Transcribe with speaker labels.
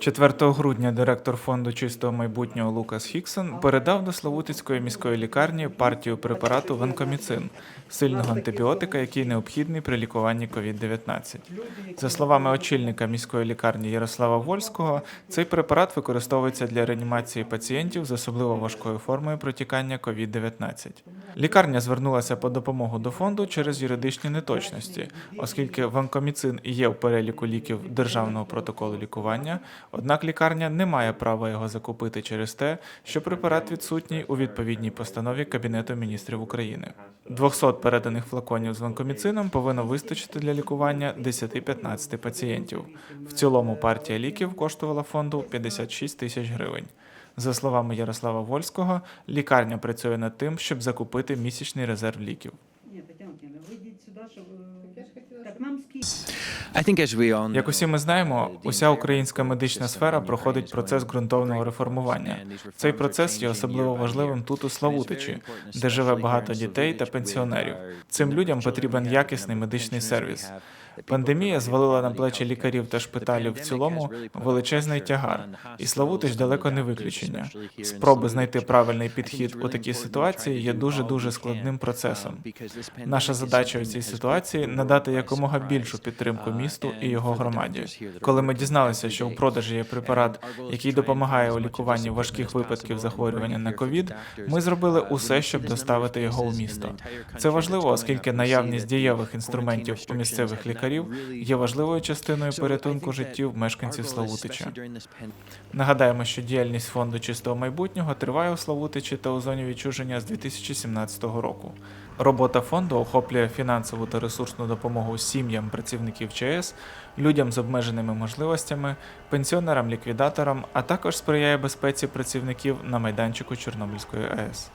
Speaker 1: 4 грудня директор фонду чистого майбутнього Лукас Хіксон передав до Славутицької міської лікарні партію препарату ванкоміцин, сильного антибіотика, який необхідний при лікуванні COVID-19. За словами очільника міської лікарні Ярослава Вольського, цей препарат використовується для реанімації пацієнтів з особливо важкою формою протікання COVID-19. Лікарня звернулася по допомогу до фонду через юридичні неточності, оскільки ванкоміцин і є в переліку ліків державного протоколу лікування. Однак лікарня не має права його закупити через те, що препарат відсутній у відповідній постанові Кабінету міністрів України. 200 переданих флаконів з ванкоміцином повинно вистачити для лікування 10-15 пацієнтів. В цілому партія ліків коштувала фонду 56 тисяч гривень. За словами Ярослава Вольського, лікарня працює над тим, щоб закупити місячний резерв ліків.
Speaker 2: Ні, Тетяна Тетяна, ви сюди, щоб...
Speaker 1: Як усі ми знаємо, уся українська медична сфера проходить процес ґрунтовного реформування. Цей процес є особливо важливим тут у Славутичі, де живе багато дітей та пенсіонерів. Цим людям потрібен якісний медичний сервіс. Пандемія звалила на плечі лікарів та шпиталів в цілому величезний тягар, і Славутич далеко не виключення. Спроби знайти правильний підхід у такій ситуації є дуже дуже складним процесом. Наша задача у цій ситуації надати якомога більшу підтримку місту і його громаді. Коли ми дізналися, що у продажі є препарат, який допомагає у лікуванні важких випадків захворювання на ковід, ми зробили усе, щоб доставити його у місто. Це важливо, оскільки наявність дієвих інструментів у місцевих лікарів є важливою частиною порятунку життів мешканців Славутича. Нагадаємо, що діяльність фонду чистого майбутнього триває у Славутичі та у зоні відчуження з 2017 року. Робота фонду охоплює фінансову та ресурсну допомогу сім'ям працівників ЧС, людям з обмеженими можливостями, пенсіонерам-ліквідаторам, а також сприяє безпеці працівників на майданчику Чорнобильської АЕС.